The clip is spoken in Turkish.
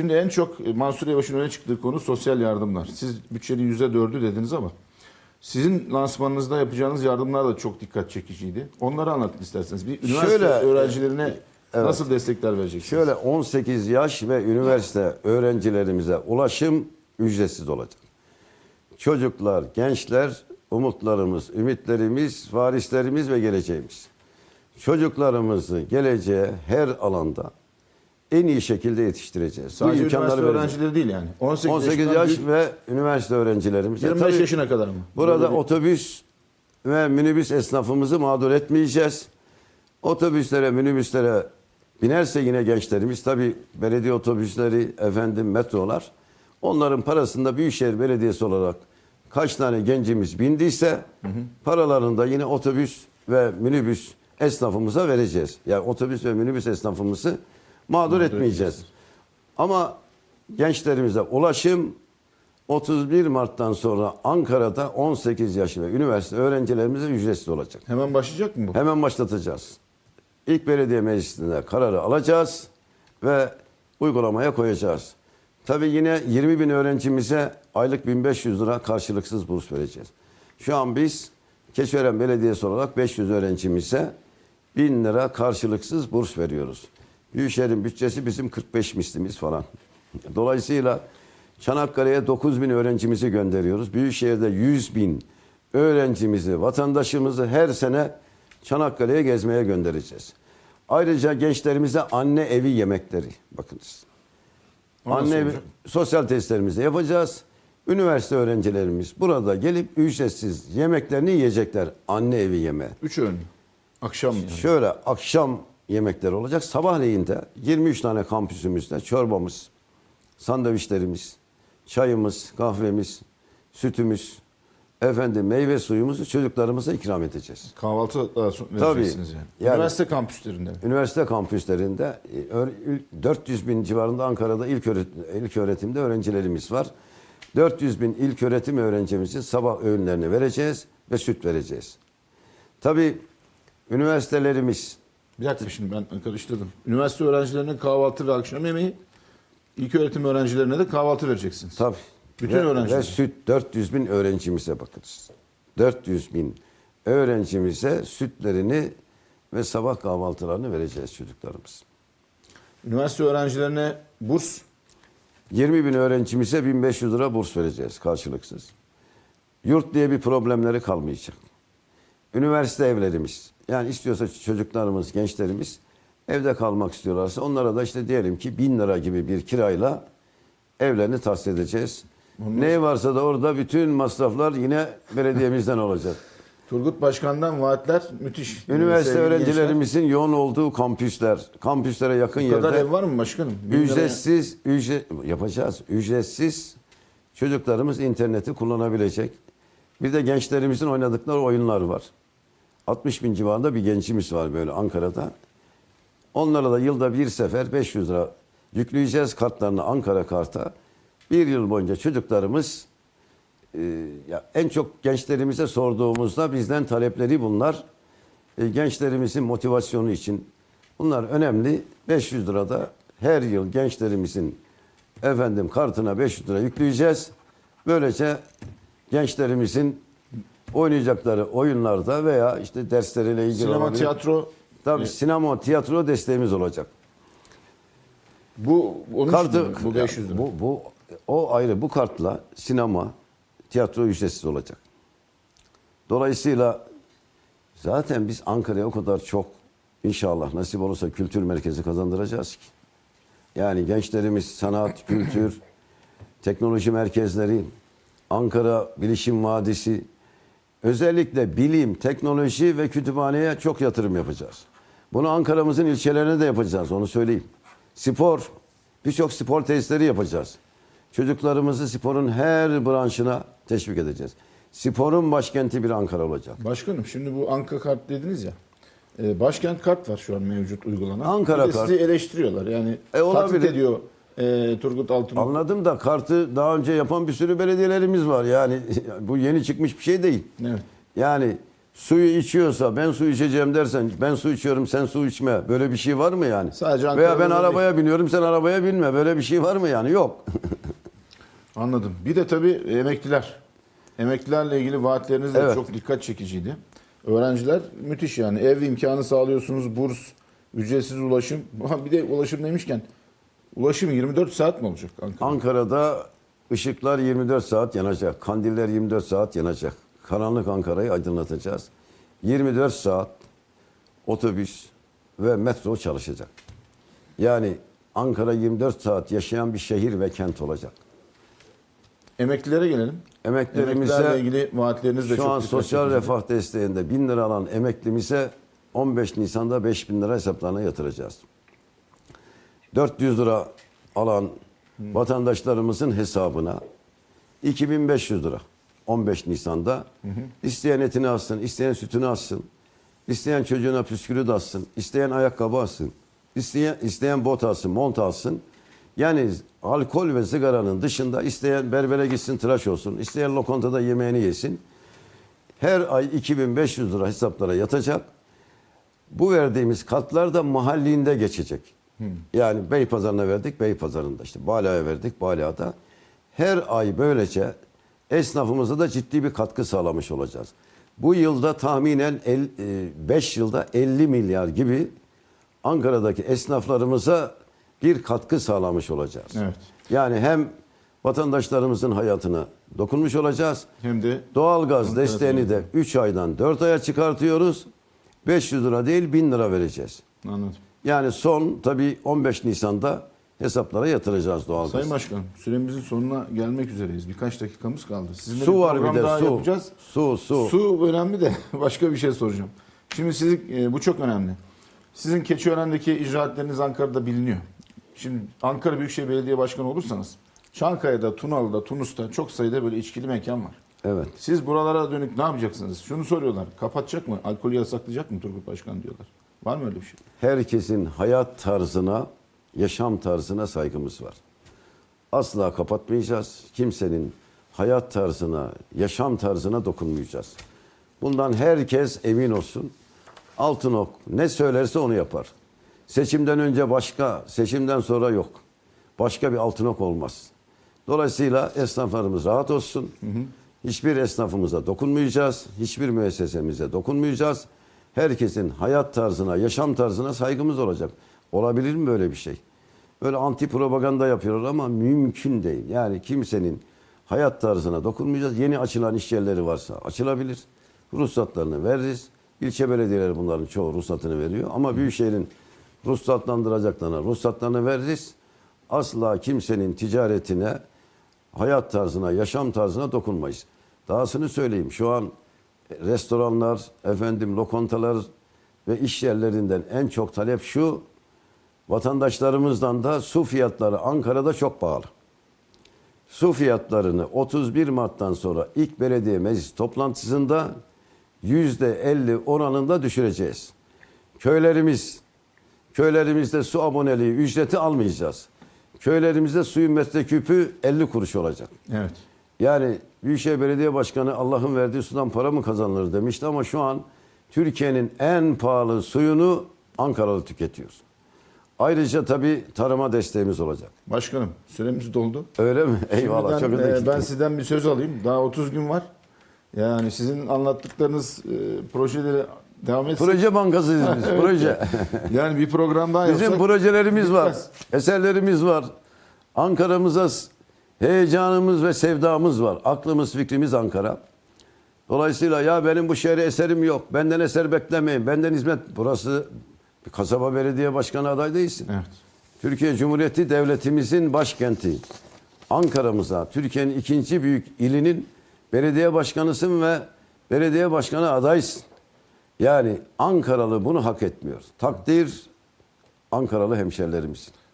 Şimdi en çok e, Mansur Yavaş'ın öne çıktığı konu sosyal yardımlar. Siz bütçenin yüzde dördü dediniz ama sizin lansmanınızda yapacağınız yardımlar da çok dikkat çekiciydi. Onları anlatın isterseniz. Bir üniversite Şöyle, öğrencilerine nasıl destekler vereceksiniz? Şöyle 18 yaş ve üniversite öğrencilerimize ulaşım ücretsiz olacak. Çocuklar, gençler umutlarımız, ümitlerimiz, varislerimiz ve geleceğimiz. Çocuklarımızı geleceğe her alanda en iyi şekilde yetiştireceğiz. Sadece Bu üniversite vereceğiz. öğrencileri değil yani. 18, 18 yaşından yaş büyük, ve üniversite öğrencilerimize. 25 Tabii yaşına kadar mı? Burada Böyle otobüs ve minibüs esnafımızı mağdur etmeyeceğiz. Otobüslere, minibüslere binerse yine gençlerimiz tabi belediye otobüsleri, efendim metrolar onların parasında Büyükşehir Belediyesi olarak kaç tane gencimiz bindiyse paralarını da yine otobüs ve minibüs esnafımıza vereceğiz. Yani otobüs ve minibüs esnafımızı mağdur etmeyeceğiz. Ama gençlerimize ulaşım 31 Mart'tan sonra Ankara'da 18 yaş ve üniversite öğrencilerimize ücretsiz olacak. Hemen başlayacak mı bu? Hemen başlatacağız. İlk belediye meclisinde kararı alacağız ve uygulamaya koyacağız. Tabii yine 20 bin öğrencimize aylık 1500 lira karşılıksız burs vereceğiz. Şu an biz Keçiören Belediyesi olarak 500 öğrencimize 1000 lira karşılıksız burs veriyoruz. Büyükşehir'in bütçesi bizim 45 mislimiz falan. Dolayısıyla Çanakkale'ye 9 bin öğrencimizi gönderiyoruz. Büyükşehir'de 100 bin öğrencimizi, vatandaşımızı her sene Çanakkale'ye gezmeye göndereceğiz. Ayrıca gençlerimize anne evi yemekleri bakınız. O Anne evi, sosyal testlerimizi yapacağız. Üniversite öğrencilerimiz burada gelip ücretsiz yemeklerini yiyecekler. Anne evi yemeği. Üç öğün. Akşam yani. Şöyle akşam yemekleri olacak. Sabahleyin de 23 tane kampüsümüzde çorbamız, sandviçlerimiz, çayımız, kahvemiz, sütümüz, efendim meyve suyumuzu çocuklarımıza ikram edeceğiz. Kahvaltı da son- Tabii. vereceksiniz yani. Yani- Üniversite kampüslerinde. Üniversite kampüslerinde e, öğ- ül- 400 bin civarında Ankara'da ilk, öğretim, ilk öğretimde öğrencilerimiz var. 400 bin ilk öğretim öğrencimizin sabah öğünlerini vereceğiz ve süt vereceğiz. Tabii üniversitelerimiz Bir dakika şimdi ben karıştırdım. Üniversite öğrencilerine kahvaltı ve akşam yemeği, ilk öğretim öğrencilerine de kahvaltı vereceksiniz. Tabii. Bütün ve, öğrenciler. Ve süt 400 bin öğrencimize bakınız. 400 bin öğrencimize sütlerini ve sabah kahvaltılarını vereceğiz çocuklarımız. Üniversite öğrencilerine burs 20 bin öğrencimize 1500 lira burs vereceğiz karşılıksız. Yurt diye bir problemleri kalmayacak. Üniversite evlerimiz. Yani istiyorsa çocuklarımız, gençlerimiz evde kalmak istiyorlarsa onlara da işte diyelim ki 1000 lira gibi bir kirayla evlerini tahsis edeceğiz. Ne varsa da orada bütün masraflar yine belediyemizden olacak. Turgut Başkan'dan vaatler müthiş. Üniversite Sevgili öğrencilerimizin yoğun olduğu kampüsler, kampüslere yakın gençler. Bu kadar yerde ev var mı başkanım? Bin liraya- Ücretsiz, ücret, yapacağız. Ücretsiz çocuklarımız interneti kullanabilecek. Bir de gençlerimizin oynadıkları oyunlar var. 60 bin civarında bir gençimiz var böyle Ankara'da. Onlara da yılda bir sefer 500 lira yükleyeceğiz kartlarını Ankara karta. Bir yıl boyunca çocuklarımız e, ya en çok gençlerimize sorduğumuzda bizden talepleri bunlar. E, gençlerimizin motivasyonu için bunlar önemli. 500 lira da her yıl gençlerimizin efendim kartına 500 lira yükleyeceğiz. Böylece gençlerimizin oynayacakları oyunlarda veya işte dersleriyle ilgili Sinema, olabilir. tiyatro Tabii sinema, tiyatro desteğimiz olacak. bu onun Kartı, mi? bu 500 lira. Bu, bu, o ayrı. Bu kartla sinema, tiyatro ücretsiz olacak. Dolayısıyla zaten biz Ankara'ya o kadar çok inşallah nasip olursa kültür merkezi kazandıracağız ki. Yani gençlerimiz sanat, kültür, teknoloji merkezleri, Ankara Bilişim Vadisi, özellikle bilim, teknoloji ve kütüphaneye çok yatırım yapacağız. Bunu Ankara'mızın ilçelerine de yapacağız, onu söyleyeyim. Spor, birçok spor tesisleri yapacağız. Çocuklarımızı sporun her branşına teşvik edeceğiz. Sporun başkenti bir Ankara olacak. Başkanım şimdi bu Anka kart dediniz ya. e, Başkent kart var şu an mevcut uygulanan. Ankara Bir de kart. Sizi eleştiriyorlar. Yani E, olabilir. taklit ediyor e, Turgut Altınok. Anladım da kartı daha önce yapan bir sürü belediyelerimiz var. Yani bu yeni çıkmış bir şey değil. Evet. Yani suyu içiyorsa ben su içeceğim dersen ben su içiyorum sen su içme. Böyle bir şey var mı yani? Sadece Veya Ankara'da ben değil. arabaya biniyorum sen arabaya binme. Böyle bir şey var mı yani? Yok. Anladım. Bir de tabii emekliler. Emeklilerle ilgili vaatleriniz de Evet. çok dikkat çekiciydi. Öğrenciler müthiş yani. Ev imkanı sağlıyorsunuz, burs, ücretsiz ulaşım. Bir de ulaşım demişken ulaşım 24 saat mi olacak Ankara'da? Ankara'da ışıklar 24 saat yanacak. Kandiller 24 saat yanacak. Karanlık Ankara'yı aydınlatacağız. 24 saat otobüs ve metro çalışacak. Yani Ankara 24 saat yaşayan bir şehir ve kent olacak. Emeklilere gelelim. Emeklilerimize Emeklilerle ilgili vaatleriniz de şu çok an sosyal refah desteğinde 1000 lira alan emeklimize 15 Nisan'da 5000 lira hesaplarına yatıracağız. 400 lira alan vatandaşlarımızın hesabına 2500 lira 15 Nisan'da isteyen etini alsın, isteyen sütünü alsın, isteyen çocuğuna püskürü de alsın, isteyen ayakkabı alsın, isteyen, isteyen bot alsın, mont alsın. Yani alkol ve sigaranın dışında isteyen berbere gitsin tıraş olsun, isteyen lokantada yemeğini yesin. Her ay 2500 lira hesaplara yatacak. Bu verdiğimiz katlar da mahalliğinde geçecek. Yani Beypazarı'na verdik, Beypazarı'nda işte Bala'ya verdik, Bala'da. Her ay böylece esnafımıza da ciddi bir katkı sağlamış olacağız. Bu yılda tahminen 5 yılda 50 milyar gibi Ankara'daki esnaflarımıza bir katkı sağlamış olacağız. Evet. Yani hem vatandaşlarımızın hayatına dokunmuş olacağız. Hem de Doğalgaz desteğini de 3 aydan 4 aya çıkartıyoruz. 500 lira değil 1000 lira vereceğiz. anladım. Yani son tabii 15 Nisan'da hesaplara yatıracağız doğalgaz. Sayın Başkanım, süremizin sonuna gelmek üzereyiz. Birkaç dakikamız kaldı. Sizinle Su bir var bir de daha su. yapacağız. Su su. Su önemli de başka bir şey soracağım. Şimdi sizin e, bu çok önemli. Sizin Keçiören'deki icraatleriniz Ankara'da biliniyor. Şimdi Ankara Büyükşehir Belediye Başkanı olursanız Çankaya'da, Tunalı'da, Tunus'ta çok sayıda böyle içkili mekan var. Evet. Siz buralara dönük ne yapacaksınız? Şunu soruyorlar. Kapatacak mı? Alkolü yasaklayacak mı Turgut Başkan diyorlar. Var mı öyle bir şey? Herkesin hayat tarzına, yaşam tarzına saygımız var. Asla kapatmayacağız. Kimsenin hayat tarzına, yaşam tarzına dokunmayacağız. Bundan herkes emin olsun. Altınok ne söylerse onu yapar. Seçimden önce başka, seçimden sonra yok. Başka bir Altınok olmaz. Dolayısıyla esnaflarımız rahat olsun. Hiçbir esnafımıza dokunmayacağız. Hiçbir müessesemize dokunmayacağız. Herkesin hayat tarzına, yaşam tarzına saygımız olacak. Olabilir mi böyle bir şey? Böyle anti propaganda yapıyorlar ama mümkün değil. Yani kimsenin hayat tarzına dokunmayacağız. Yeni açılan iş yerleri varsa açılabilir. Ruhsatlarını veririz. İlçe belediyeleri bunların çoğu ruhsatını veriyor. Ama Büyükşehir'in ruhsatlandıracaklarına ruhsatlarını veririz. Asla kimsenin ticaretine, hayat tarzına, yaşam tarzına dokunmayız. Dahasını söyleyeyim. Şu an restoranlar, efendim lokantalar ve iş yerlerinden en çok talep şu. Vatandaşlarımızdan da su fiyatları Ankara'da çok pahalı. Su fiyatlarını 31 Mart'tan sonra ilk belediye meclis toplantısında %50 oranında düşüreceğiz. Köylerimiz, köylerimizde su aboneliği ücreti almayacağız. Köylerimizde suyun metreküpü 50 kuruş olacak. Evet. Yani Büyükşehir Belediye Başkanı Allah'ın verdiği sudan para mı kazanılır demişti ama şu an Türkiye'nin en pahalı suyunu Ankara'da tüketiyor. Ayrıca tabii tarıma desteğimiz olacak. Başkanım süremiz doldu. Öyle mi? Eyvallah. Şimdiden, Çok e, ben sizden bir söz alayım. Daha 30 gün var. Yani sizin anlattıklarınız e, projeleri devam etsin. Proje bankasıyız biz. Evet. Proje. Yani bir program daha Bizim yapsak. projelerimiz var. Eserlerimiz var. Ankara'mıza heyecanımız ve sevdamız var. Aklımız, fikrimiz Ankara. Dolayısıyla ya benim bu şehre eserim yok. Benden eser beklemeyin. Benden hizmet. Burası bir kasaba belediye başkanı aday değilsin. Evet. Türkiye Cumhuriyeti devletimizin başkenti. Ankara'mıza, Türkiye'nin ikinci büyük ilinin belediye başkanısın ve belediye başkanı adaysın. Yani Ankaralı bunu hak etmiyor. Takdir Ankaralı hemşerilerimizin.